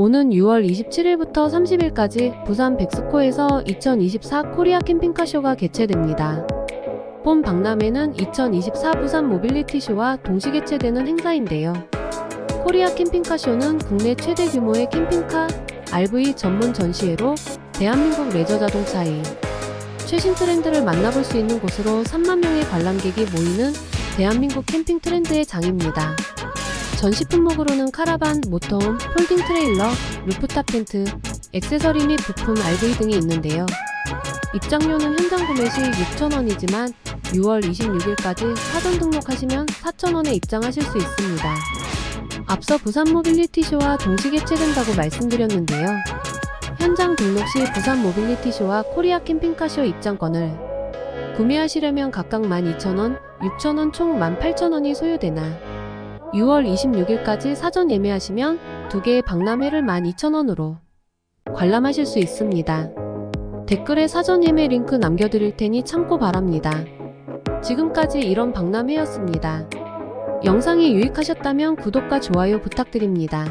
오는 6월 27일부터 30일까지 부산 백스코에서 2024 코리아 캠핑카쇼가 개최됩니다. 본 박람회는 2024 부산 모빌리티 쇼와 동시 개최되는 행사인데요. 코리아 캠핑카쇼는 국내 최대 규모의 캠핑카 RV 전문 전시회로 대한민국 레저 자동차의 최신 트렌드를 만나볼 수 있는 곳으로 3만 명의 관람객이 모이는 대한민국 캠핑 트렌드의 장입니다. 전시 품목으로는 카라반, 모터홈, 폴딩 트레일러, 루프탑 텐트, 액세서리 및 부품 RV 등이 있는데요. 입장료는 현장 구매 시 6,000원이지만 6월 26일까지 사전 등록하시면 4,000원에 입장하실 수 있습니다. 앞서 부산 모빌리티 쇼와 동시 개최된다고 말씀드렸는데요. 현장 등록 시 부산 모빌리티 쇼와 코리아 캠핑카 쇼 입장권을 구매하시려면 각각 12,000원, 6,000원 총 18,000원이 소요되나 6월 26일까지 사전 예매하시면 두 개의 박람회를 12,000원으로 관람하실 수 있습니다. 댓글에 사전 예매 링크 남겨드릴 테니 참고 바랍니다. 지금까지 이런 박람회였습니다. 영상이 유익하셨다면 구독과 좋아요 부탁드립니다.